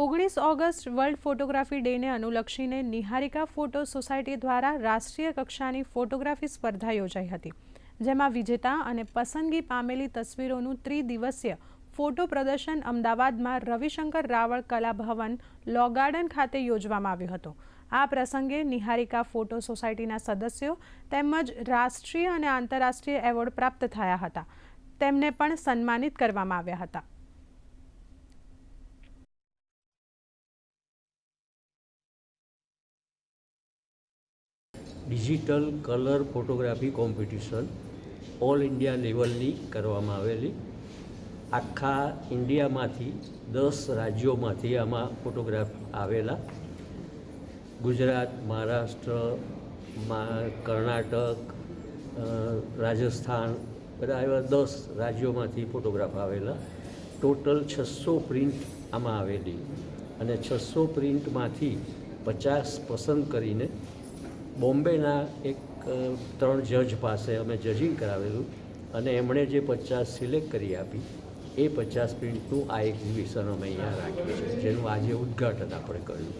ઓગણીસ August world photography ડેને અનુલક્ષીને Niharika photo society દ્વારા રાષ્ટ્રીય કક્ષાની ફોટોગ્રાફી સ્પર્ધા યોજાઈ હતી, જેમાં વિજેતા અને પસંદગી પામેલી તસવીરોનું ત્રિદિવસીય ફોટો પ્રદર્શન અમદાવાદમાં રવિશંકર રાવળ કલા ભવન, લો ગાર્ડન ખાતે યોજવામાં આવ્યું હતું. આ પ્રસંગે નિહારિકા ફોટો સોસાયટીના સદસ્યો તેમજ રાષ્ટ્રીય અને આંતરરાષ્ટ્રીય એવોર્ડ પ્રાપ્ત થયા હતા. તેમને પણ સન્માનિત કરવામાં આવ્યા હતા. Digital colour photography competition all India લેવલની કરવામાં આવેલી. આખા ઇન્ડિયામાંથી દસ રાજ્યોમાંથી આમાં ફોટોગ્રાફ આવેલા. ગુજરાત, મહારાષ્ટ્ર કર્ણાટક રાજસ્થાન, બધા એવા દસ રાજ્યોમાંથી ફોટોગ્રાફ આવેલા. ટોટલ છસો પ્રિન્ટ આમાં આવેલી અને છસો પ્રિન્ટમાંથી પચાસ પસંદ કરીને બોમ્બેના એક ત્રણ જજ પાસે અમે જજિંગ કરાવેલું અને એમણે જે પચાસ સિલેક્ટ કરી આપી, એ પચાસ પ્રિન્ટનું આ એક્ઝિબિશન અમે અહીંયા રાખ્યું છે, જેનું આજે ઉદ્ઘાટન આપણે કર્યું.